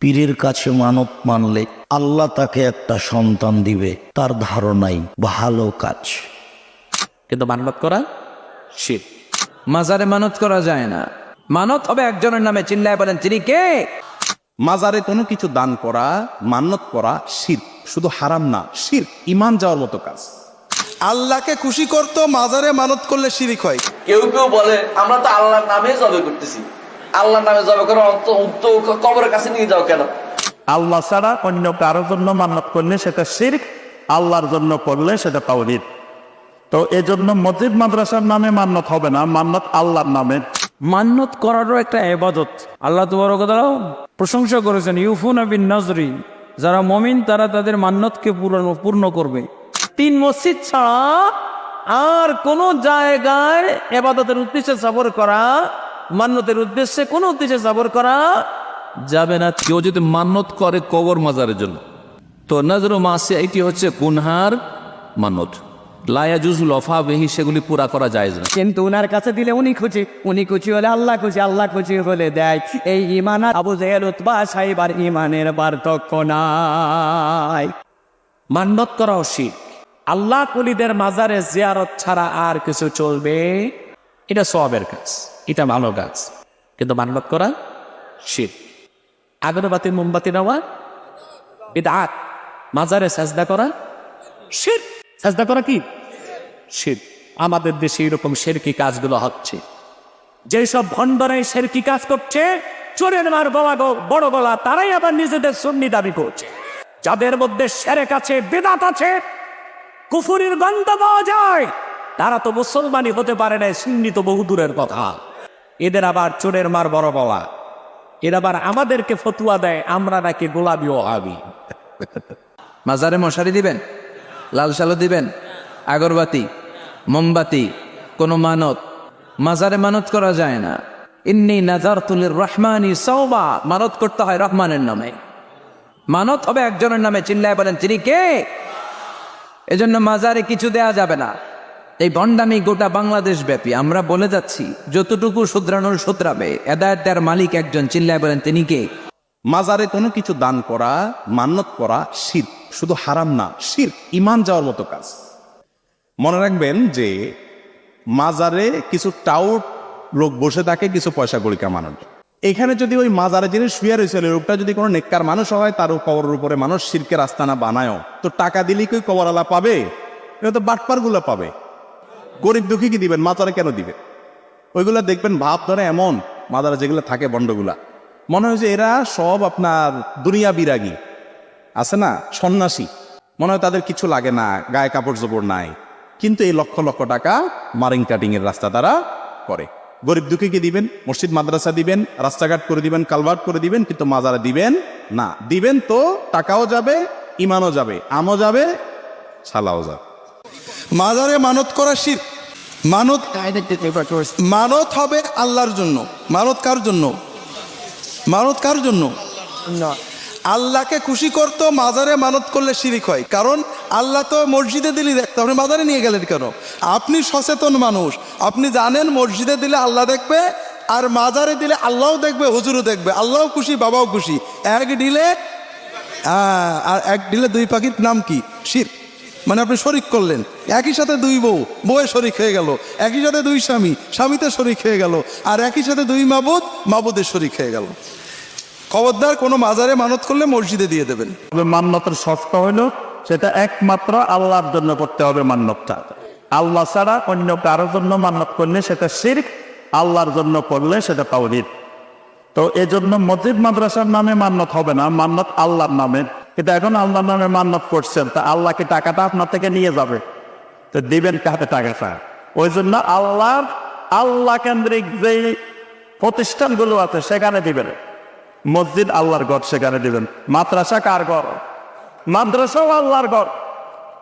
পীরের কাছে মানত মানলে আল্লাহ তাকে একটা সন্তান দিবে তার ধারণাই ভালো কাজ। কিন্তু মানত করা শিব মাজারে মানত করা যায় না। মানত হবে একজনের নামে চিল্লায় বলেন তিনি কে? মাজারে কোনো কিছু দান করা মান্যত করা শির। শুধু হারাম না শির ইমান যাওয়ার মতো কাজ। আল্লাহকে খুশি করতো মাজারে মানত করলে শিরিক হয়। কেউ কেউ বলে আমরা তো আল্লাহর নামে জবে করতেছি। আল্লাহর নামে জবে করে অন্ত উত্ত কবরের কাছে নিয়ে যাও কেন? আল্লাহ ছাড়া অন্য কারোর জন্য মান্নত করলে সেটা শিরক আল্লাহর জন্য করলে সেটা তাওহীদ। তো এজন্য মসজিদ মাদ্রাসার নামে মান্নত হবে না মান্নত আল্লাহর নামে। মান্যত করারও একটা এবাদত আল্লাহ তোমার প্রশংসা করেছেন ইউফুন বিন নজরি যারা মমিন তারা তাদের মান্যতকে পূরণ পূর্ণ করবে। তিন মসজিদ ছাড়া আর কোনো জায়গায় এবাদতের উদ্দেশ্যে সফর করা মান্যতের উদ্দেশ্যে কোনো উদ্দেশ্যে সফর করা যাবে না। কেউ যদি মান্নত করে কবর মাজারের জন্য। তো নজর মাসে এটি হচ্ছে গুনহার মানত লায়া জুজুল অফা বেহি সেগুলি পুরা করা যায় না। কিন্তু উনার কাছে দিলে উনি খুশি উনি খুশি হলে আল্লাহ খুশি আল্লাহ খুশি হলে দেয়। এই ইমান আবু জেহেল উতবা সাইবার ইমানের পার্থক্য নাই। মান্যত করা উচিত আল্লাহ কুলিদের মাজারে জিয়ারত ছাড়া আর কিছু চলবে? এটা সবের কাজ। এটা ভালো কাজ কিন্তু মান্যত করা শীত আগরবাতি, মোমবাতি নেওয়া এটা আট মাজারে সাজদা করা শীত সাজদা করা কি? শীত আমাদের দেশে এরকম শেরকি কাজগুলো হচ্ছে। যেসব ভণ্ডরে শেরকি কাজ করছে, চোরের মার বাবা গো বড় গলা, তারাই আবার নিজেদের সন্নি দাবি করছে। যাদের মধ্যে সেরেক আছে, বেদাত আছে, কুফুরির গন্ধ পাওয়া যায়। তারা তো মুসলমানই হতে পারে না সুন্নি তো বহু দূরের কথা। এদের আবার চোরের মার বড় বলা। এর আবার আমাদেরকে ফতুয়া দেয়, আমরা নাকি গোলাপি ও হাবি মাজারে মশারি দিবেন? লাল সালো দিবেন? আগরবাতি? মোমবাতি? কোনো মানত? মাজারে মানত করা যায় না। ইন্নি নাজার তুলির রহমানি সৌবা মানত করতে হয় রহমানের নামে। মানত হবে একজনের নামে। চিল্লায় বলেন, তিনি কে? এজন্য মাজারে কিছু দেয়া যাবে না। এই ভণ্ডামি গোটা বাংলাদেশ ব্যাপী আমরা বলে যাচ্ছি, যতটুকু শুধরানোর শুধরাবে। এদায়ত দেওয়ার মালিক একজন চিল্লায় বলেন, তিনি কে? মাজারে কোনো কিছু দান করা মান্যত করা শির, শুধু হারাম না, শির, ইমান যাওয়ার মতো কাজ। মনে রাখবেন যে, মাজারে কিছু টাউট লোক বসে থাকে, কিছু পয়সা করি কামানোর। এখানে যদি ওই মাজারে যিনি শুয়ে রয়েছে লোকটা যদি কোনো নেককার মানুষ হয়, তার কবরের উপরে মানুষ শিরকের আস্তানা বানায়ও। তো টাকা দিলেই কই কবরালা পাবে? এটা তো বাটপারগুলো পাবে। গরিব দুঃখী কি দিবেন? মাজারে কেন দিবে? ওইগুলা দেখবেন ভাব ধরে এমন, মাদারে যেগুলো থাকে বন্ডগুলা। মনে হয় যে এরা সব আপনার দুনিয়া বিরাগী। আছে না? সন্ন্যাসী। মনে হয় তাদের কিছু লাগে না, গায়ে কাপড় চোপড় নাই। কিন্তু এই লক্ষ লক্ষ টাকা মারিং কাটিং এর রাস্তা তারা করে। গরিব দুঃখীকে দিবেন? মসজিদ, মাদ্রাসা দিবেন, রাস্তাঘাট করে দিবেন, কালভার্ট করে দিবেন, কিন্তু মাজারে দিবেন না। দিবেন তো টাকাও যাবে ইমানও যাবে, আমও যাবে, ছালাও যাবে। মাজারে মানত করা শির মানত মানত হবে আল্লাহর জন্য। মানত কার জন্য? মানত কার জন্য? আল্লাহকে খুশি করতো মাজারে মানত করলে শিরিক হয়। কারণ আল্লাহ তো মসজিদে দিলি দেখতে। আপনি মাজারে নিয়ে গেলেন কেন? আপনি সচেতন মানুষ। আপনি জানেন মসজিদে দিলে আল্লাহ দেখবে আর মাজারে দিলে আল্লাহও দেখবে হুজুরও দেখবে। আল্লাহও খুশি বাবাও খুশি। এক ডিলে আহ, আর এক ডিলে দুই পাখির নাম কি? শির মানে আপনি শরিক করলেন। একই সাথে দুই বউ, বউয়ে শরিক হয়ে গেল। একই সাথে দুই স্বামী, স্বামীতে শরিক হয়ে গেল। আর একই সাথে দুই মাবুদ মাবুদের শরিক হয়ে গেল। খবরদার কোনো মাজারে মানত করলে মসজিদে দিয়ে দেবেন। তবে মান্যতের শর্ত হইল সেটা একমাত্র আল্লাহর জন্য করতে হবে মান্যতটা আল্লাহ ছাড়া অন্য কারোর জন্য মান্যত করলে সেটা শিরক, আল্লাহর জন্য করলে সেটা তাওহীদ। তো এজন্য মসজিদ মাদ্রাসার নামে মান্যত হবে না মান্যত আল্লাহর নামে। কিন্তু এখন আল্লাহর নামে মান্যত করছেন, তা আল্লাহ কি টাকাটা আপনার থেকে নিয়ে যাবে। তো দিবেন কাহাতে টাকাটা? ওই জন্য আল্লাহর, আল্লাহ কেন্দ্রিক যে প্রতিষ্ঠানগুলো আছে, সেখানে দিবেন। মসজিদ আল্লাহর ঘর, সেখানে দিবেন। মাদ্রাসা কার ঘর? মাদ্রাসাও আল্লাহর ঘর।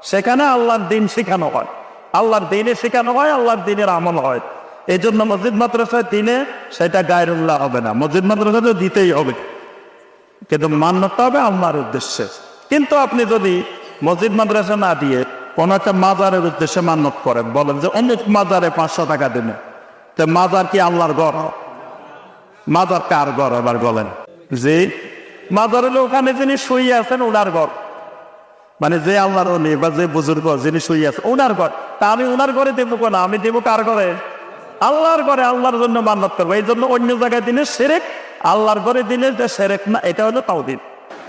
সেখানে আল্লাহর দিন শেখানো হয়। আল্লাহর দিনে শেখানো হয়, আল্লাহর দিনের আমল হয়। এই জন্য মসজিদ মাদ্রাসায় দিনে সেটা গায়রুল্লাহ হবে না। মসজিদ মাদ্রাসা তো দিতেই হবে। কিন্তু মান্যতা হবে আল্লাহর উদ্দেশ্যে। কিন্তু আপনি যদি মসজিদ, মাদ্রাসা না দিয়ে কোন একটা মাজারের উদ্দেশ্যে মান্যত করেন, বলেন যে অমুক মাজারে পাঁচশো টাকা দিনে, তো মাজার কি আল্লাহর ঘর? মাজার কার ঘর এবার বলেন? যে মাজার হলো ওখানে যিনি শুয়ে আছেন ওনার ঘর। মানে যে আল্লাহর অলি বা যে বুজুর্গ যিনি শুয়ে আছে ওনার ঘর। তা আমি ওনার ঘরে দেবো কেন? আমি দেবো কার ঘরে? আল্লাহর ঘরে আল্লাহর জন্য মান্নত করব। এই জন্য অন্য জায়গায় দিনে সেরেক আল্লাহর ঘরে দিনে যে সেরেক না এটা হলো তাওদিন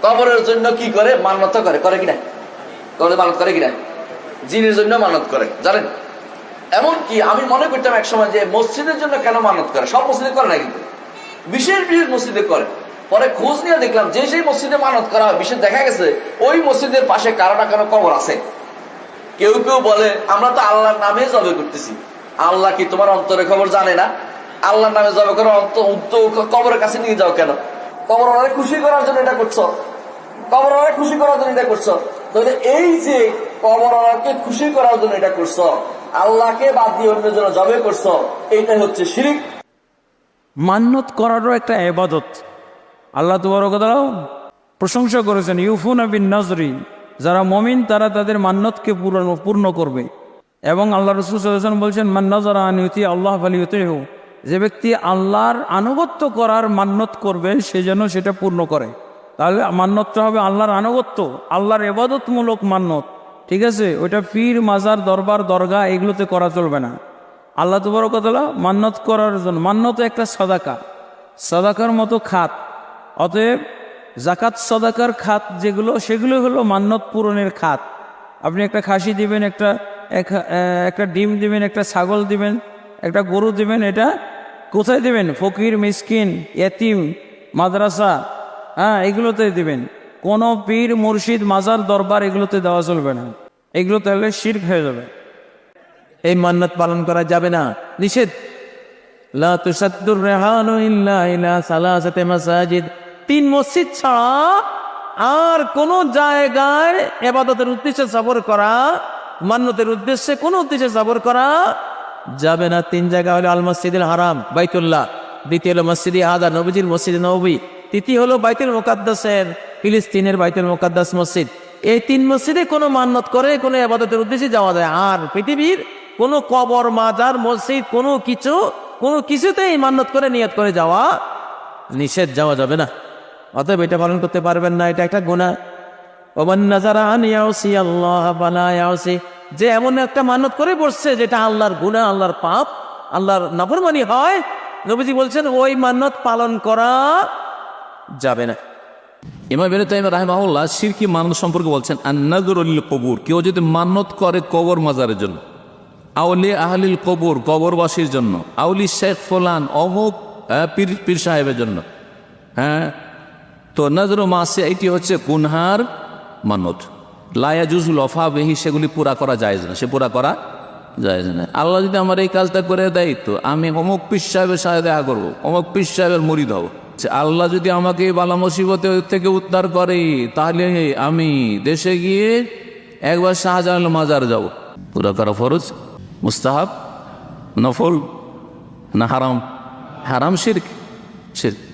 কবরের জন্য কি করে? মান্যত করে। করে কিনা কবরে মানত করে কিনা জিনের জন্য মানত করে। জানেন? এমন কি আমি মনে করতাম এক সময় যে মসজিদের জন্য কেন মানত করে? সব মসজিদে করে না কিন্তু। বিশেষ বিশেষ মসজিদে করে। পরে খোঁজ নিয়ে দেখলাম যে সেই মসজিদে মানত করা বিশেষ দেখা গেছে ওই মসজিদের পাশে কারও না কারও কবর আছে। কেউ কেউ বলে, আমরা তো আল্লাহর নামে জবে করতেছি। আল্লাহ কি তোমার অন্তরে খবর জানে না? আল্লাহর নামে জবে করো কবরের কাছে নিয়ে যাও কেন? কবর অনেক খুশি করার জন্য এটা করছ। কবর অনেক খুশি করার জন্য এটা করছ। তাহলে এই যে কবর অনেককে খুশি করার জন্য এটা করছ, আল্লাহকে বাদ দিয়ে অন্য জন্য জবে করছ এইটাই হচ্ছে শিরিক। মান্যত করারও একটা এবাদত। আল্লাহ তোমার কথা প্রশংসা করেছেন, ইউফুন বিন নজরি, যারা মমিন, তারা তাদের মান্যতকে পূরণ করবে। এবং আল্লাহ রসুল বলছেন মান্নাজরা আনিউতি আল্লাহ ফালিউতেহু যে ব্যক্তি আল্লাহর আনুগত্য করার মান্যত করবে, সে যেন সেটা পূর্ণ করে। তাহলে মান্যতটা হবে আল্লাহর আনুগত্য, আল্লাহর এবাদতমূলক মান্যত। ঠিক আছে? ওইটা পীর, মাজার, দরবার দরগা এগুলোতে করা চলবে না। আল্লাহ তুবরকতলা মান্নত করার জন্য মান্নত একটা সদাকা। সদাকার মতো খাত। অতএব জাকাত সদাকার খাত যেগুলো, সেগুলো হলো মান্নত পূরণের খাত। আপনি একটা খাসি দিবেন, একটা একটা ডিম দিবেন, একটা ছাগল দিবেন একটা গরু দিবেন এটা, কোথায় দিবেন? ফকির, মিসকিন এতিম মাদ্রাসা হ্যাঁ এগুলোতে দিবেন। কোনো পীর, মুর্শিদ, মাজার, দরবার এগুলোতে দেওয়া চলবে না। এগুলো তাহলে শির্ক হয়ে যাবে। এই মান্নাত পালন করা যাবে না। নিষেধ। লা তুসাদ্দুর রেহানু ইল্লা ইলা সালাসাতে মাসাজিদ। তিন মসজিদ ছাড়া আর কোন জায়গায় এবাদতের উদ্দেশ্যে সফর করা মান্যতের উদ্দেশ্যে কোন উদ্দেশ্যে সফর করা যাবে না তিন জায়গা হলো আল মসজিদুল হারাম, বাইতুল্লাহ। দ্বিতীয় হলো মসজিদে আদা নবীজির মসজিদ নবী। তৃতীয় হলো বাইতুল মোকাদ্দাসের, ফিলিস্তিনের বাইতুল মোকাদ্দাস মসজিদ। এই তিন মসজিদে কোনো মান্যত করে, কোনো আবাদতের উদ্দেশ্যে যাওয়া যায়। আর পৃথিবীর কোনো কবর, মাজার, মসজিদ, কোনো কিছু, কোনো কিছুতেই মান্যত করে, নিয়ত করে যাওয়া নিষেধ, যাওয়া যাবে না। অতএব এটা পালন করতে পারবেন না, এটা একটা গুণা ওমান নাজারা আন ইয়াউসি আল্লাহ বালা ইয়াউসি। যে এমন একটা মানত করে বসছে যেটা আল্লাহর গুনাহ, আল্লাহর পাপ, আল্লাহর নাফরমানি হয়, নবীজি বলছেন, ওই মান্নত পালন করা যাবে না। মানত সম্পর্কে বলছেন কবুর কেউ যদি মান্নত করে কবর মাজারের জন্য আউলি জন্য আউলি শেখ ফোলান অমুক পীর সাহেবের জন্য হ্যাঁ তো মাসে এটি হচ্ছে কুনহার মানত। লায়া জুজুল অফা বেহি, সেগুলি পুরা করা যায় না। সে পুরা করা যায় না। আল্লাহ যদি আমার এই কাজটা করে দেয় তো আমি অমুক পীর সাহেবের সাথে দেখা করব, অমুক পীর সাহেবের মরিদ হব। আল্লাহ যদি আমাকে এই বালা মুসিবতে থেকে উদ্ধার করে, তাহলে আমি দেশে গিয়ে একবার শাহজাহান মাজার যাব। পুরা করা ফরজ, মুস্তাহাব, নফল না হারাম? হারাম শির্ক? শির্ক।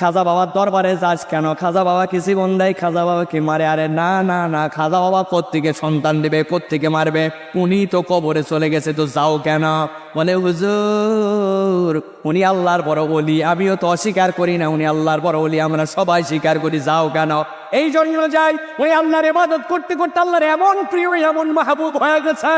খাজা বাবার দরবারে যাস কেন? খাজা বাবা কি জীবন দেয়? খাজা বাবা কি মারে? আরে না না না, খাজা বাবা কোত্থেকে সন্তান দেবে? কোত্থেকে মারবে? উনি তো কবরে চলে গেছে, তো যাও কেন? বলে, হুজুর, উনি আল্লাহর বড় বলি আমিও তো অস্বীকার করি না, উনি আল্লাহর বড় বলি আমরা সবাই স্বীকার করি, যাও কেন? এই জন্য যাই। ওই আল্লাহর ইবাদত করতে করতে আল্লাহর এমন প্রিয়, এমন মাহবুব হয়ে গেছে।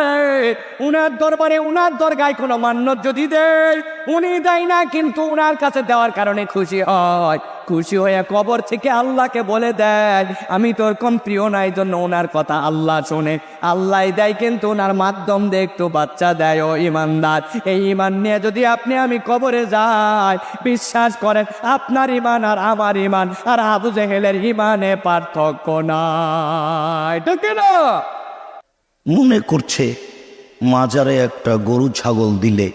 উনার দরবারে, উনার দরগায় কোনো মান্য যদি দেয়, উনি দেয় না, কিন্তু উনার কাছে দেওয়ার কারণে খুশি হয়। খুশি হয়ে কবর থেকে আল্লাহকে বলে দেয়, আমি তোর কম প্রিয় নাই জন্য ওনার কথা আল্লাহ শোনে। আল্লাহ দেয়, কিন্তু ওনার মাধ্যম দিয়ে একটু বাচ্চা দেয়, ও ইমানদার। এই ইমান নিয়ে যদি আপনি, আমি কবরে যাই। বিশ্বাস করেন, আপনার ইমান আর আমার ইমান আর আবু জেহেলের ইমানে পার্থক্য নাই। ঠিক না? মনে করছে, মাজারে একটা গরু ছাগল দিলে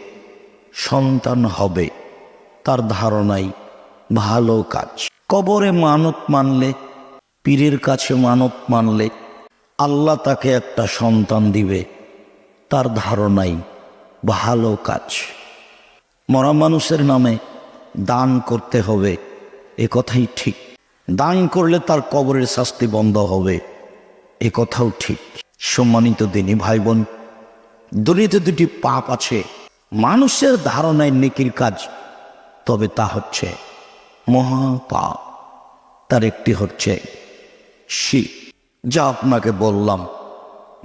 সন্তান হবে, তার ধারণাই ভালো কাজ। কবরে মানত মানলে, পীরের কাছে মানত মানলে, আল্লাহ তাকে একটা সন্তান দিবে। তার ধারণাই ভালো কাজ। মরা মানুষের নামে দান করতে হবে, এ কথাই ঠিক। দান করলে তার কবরের শাস্তি বন্ধ হবে, এ কথাও ঠিক। সম্মানিত দিনী ভাই বোন দুনিয়াতে দুটি পাপ আছে। মানুষের ধারণায় নেকির কাজ, তবে তা হচ্ছে মহাপাপ। তার একটি হচ্ছে শি যা আপনাকে বললাম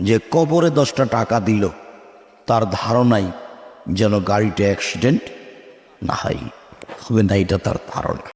যে কবরে দশটা টাকা দিল, তার ধারণাই যেন গাড়িটা অ্যাক্সিডেন্ট না হয়। হবে না, এটা তার ধারণা।